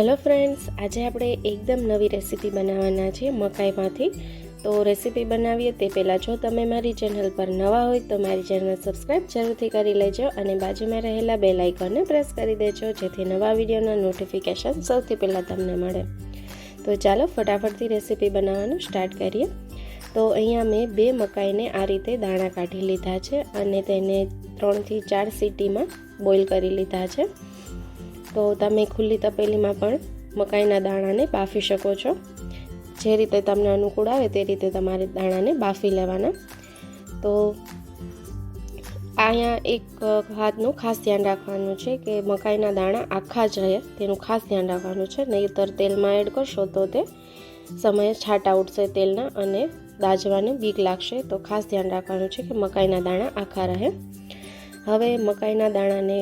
Hello friends આજે આપણે એકદમ નવી રેસીપી બનાવવાના છીએ મકાઈમાંથી. તો રેસીપી બનાવીએ તે પહેલાં જો તમે મારી ચેનલ પર નવા હોય તો મારી ચેનલ સબસ્ક્રાઈબ જરૂરથી કરી લેજો અને બાજુમાં રહેલા બે લાઇકોને પ્રેસ કરી દેજો, જેથી નવા વિડીયોના નોટિફિકેશન સૌથી પહેલાં તમને મળે. તો ચાલો ફટાફટથી રેસીપી બનાવવાનું સ્ટાર્ટ કરીએ. તો અહીંયા મેં બે મકાઈને આ રીતે દાણા કાઢી લીધા છે અને તેને ત્રણથી ચાર સીટીમાં બોઇલ કરી લીધા છે. તો તમે ખુલ્લી તપેલીમાં પણ મકાઈના દાણાને બાફી શકો છો. જે રીતે તમને અનુકૂળ આવે તે રીતે તમારે દાણાને બાફી લેવાના. તો અહીંયા એક વાતનું ખાસ ધ્યાન રાખવાનું છે કે મકાઈના દાણા આખા જ રહે, તેનું ખાસ ધ્યાન રાખવાનું છે. નહીંતર તેલમાં એડ કરશો તો તે સમયે છાંટા ઉઠશે તેલના અને દાજવાની બીક લાગશે. તો ખાસ ધ્યાન રાખવાનું છે કે મકાઈના દાણા આખા રહે. હવે મકાઈના દાણાને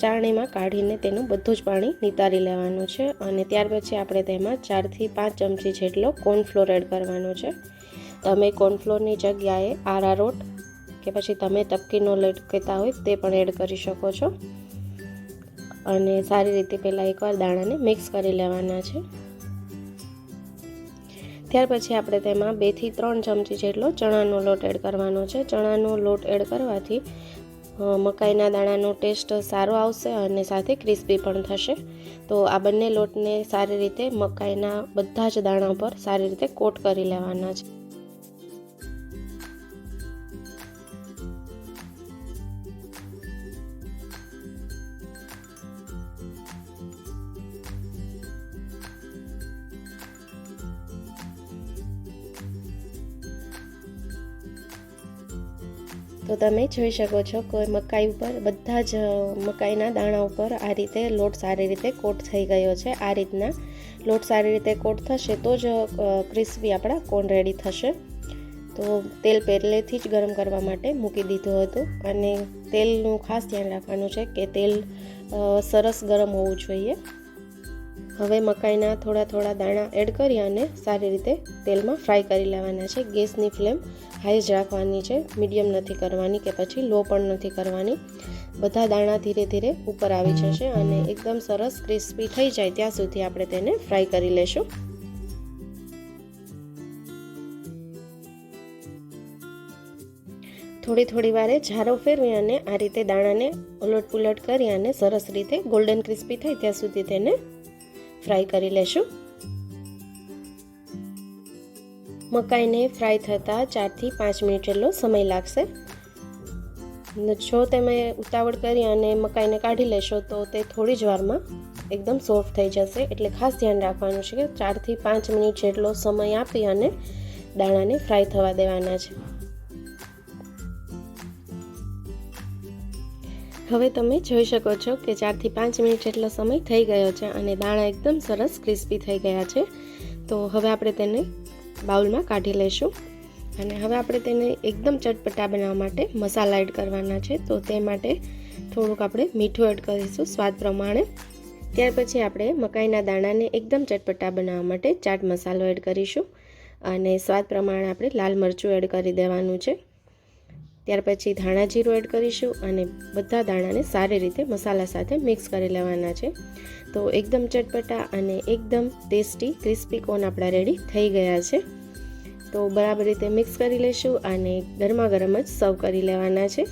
ચારણીમાં કાઢીને તેનું બધું જ પાણી નિતારી લેવાનું છે અને ત્યાર પછી આપણે તેમાં ચારથી પાંચ ચમચી જેટલો કોર્નફ્લોર એડ કરવાનો છે. તમે કોર્નફ્લોરની જગ્યાએ આરારોટ કે પછી તમે તપકીનો લેટ કહેતા હોય તે પણ એડ કરી શકો છો. અને સારી રીતે પહેલાં એકવાર દાણાને મિક્સ કરી લેવાના છે. ત્યાર પછી આપણે તેમાં બેથી ત્રણ ચમચી જેટલો ચણાનો લોટ એડ કરવાનો છે. ચણાનો લોટ એડ કરવાથી મકાઈના દાણાનો ટેસ્ટ સારો આવશે અને સાથે ક્રિસ્પી પણ થશે. તો આ બંને લોટને સારી રીતે મકાઈના બધા જ દાણા પર સારી રીતે કોટ કરી લેવાના છે. તો તમે જોઈ શકો છો કે મકાઈ ઉપર બધા જ મકાઈના દાણા ઉપર આ રીતે લોટ સારી રીતે કોટ થઈ ગયો છે. આ રીતના લોટ સારી રીતે કોટ થશે તો જ ક્રિસ્પી આપણા કોન રેડી થશે. તો તેલ પહેલેથી જ ગરમ કરવા માટે મૂકી દીધું હતું અને તેલનું ખાસ ધ્યાન રાખવાનું છે કે તેલ સરસ ગરમ હોવું જોઈએ. હવે મકાઈના થોડા થોડા દાણા એડ કરી અને સારી રીતે તેલમાં ફ્રાય કરી લેવાના છે. ગેસની ફ્લેમ હાઈ જ રાખવાની છે. મીડિયમ નથી કરવાની કે પછી લો પણ નથી કરવાની. બધા દાણા ધીરે ધીરે ઉપર આવી જશે અને એકદમ સરસ ક્રિસ્પી થઈ જાય ત્યાં સુધી આપણે તેને ફ્રાય કરી લેશું. થોડી થોડી વારે ઝારો ફેરવી અને આ રીતે દાણાને ઉલટ પુલટ કરી અને સરસ રીતે ગોલ્ડન ક્રિસ્પી થાય ત્યાં સુધી તેને ફ્રાય કરી લેશું. મકાઈને ફ્રાય થતાં ચારથી પાંચ મિનિટ જેટલો સમય લાગશે. જો તમે ઉતાવળ કરી અને મકાઈને કાઢી લેશો, તો તે થોડી જ વારમાં એકદમ સોફ્ટ થઈ જશે. એટલે ખાસ ધ્યાન રાખવાનું છે કે ચારથી પાંચ મિનિટ જેટલો સમય આપી અને દાણાને ફ્રાય થવા દેવાના છે. હવે તમે જોઈ શકો છો કે ચારથી પાંચ મિનિટ જેટલો સમય થઈ ગયો છે અને દાણા એકદમ સરસ ક્રિસ્પી થઈ ગયા છે. તો હવે આપણે તેને બાઉલમાં કાઢી લઈશું અને હવે આપણે તેને એકદમ ચટપટા બનાવવા માટે મસાલા એડ કરવાના છે. તો તે માટે થોડુંક આપણે મીઠું એડ કરીશું સ્વાદ પ્રમાણે. ત્યાર પછી આપણે મકાઈના દાણાને એકદમ ચટપટા બનાવવા માટે ચાટ મસાલો એડ કરીશું. અને સ્વાદ પ્રમાણે આપણે લાલ મરચું એડ કરી દેવાનું છે. ત્યાર પછી ધાણા જીરું એડ કરીશું અને બધા દાણાને સારી રીતે મસાલા સાથે મિક્સ કરી લેવાના છે. તો એકદમ ચટપટા અને એકદમ ટેસ્ટી ક્રિસ્પી કોન આપણા રેડી થઈ ગયા છે. તો બરાબર રીતે મિક્સ કરી લઈશું અને ગરમા ગરમ જ સર્વ કરી લેવાના છે.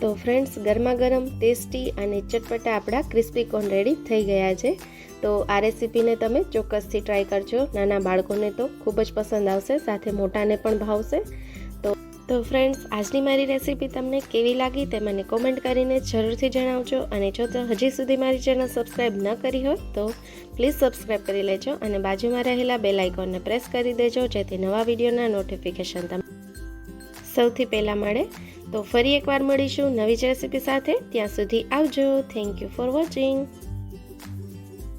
તો ફ્રેન્ડ્સ ગરમા ગરમ ટેસ્ટી અને ચટપટા આપણા ક્રિસ્પી કોર્ન રેડી થઈ ગયા છે. તો આ રેસીપીને તમે ચોક્કસથી ટ્રાય કરજો. નાના બાળકોને તો ખૂબ જ પસંદ આવશે, સાથે મોટાને પણ ભાવશે. તો ફ્રેન્ડ્સ આજની મારી રેસીપી તમને કેવી લાગી તે મને કોમેન્ટ કરીને જરૂરથી જણાવજો અને જો તો હજી સુધી મારી ચેનલ સબસ્ક્રાઈબ ન કરી હોય તો પ્લીઝ સબસ્ક્રાઈબ કરી લેજો અને બાજુમાં રહેલા બેલ આઇકોનને પ્રેસ કરી દેજો જેથી નવા વિડીયોના નોટિફિકેશન તમને સૌથી પહેલાં મળે. તો ફરી એકવાર મળીશું નવી જ રેસીપી સાથે. ત્યાં સુધી આવજો. Thank you for watching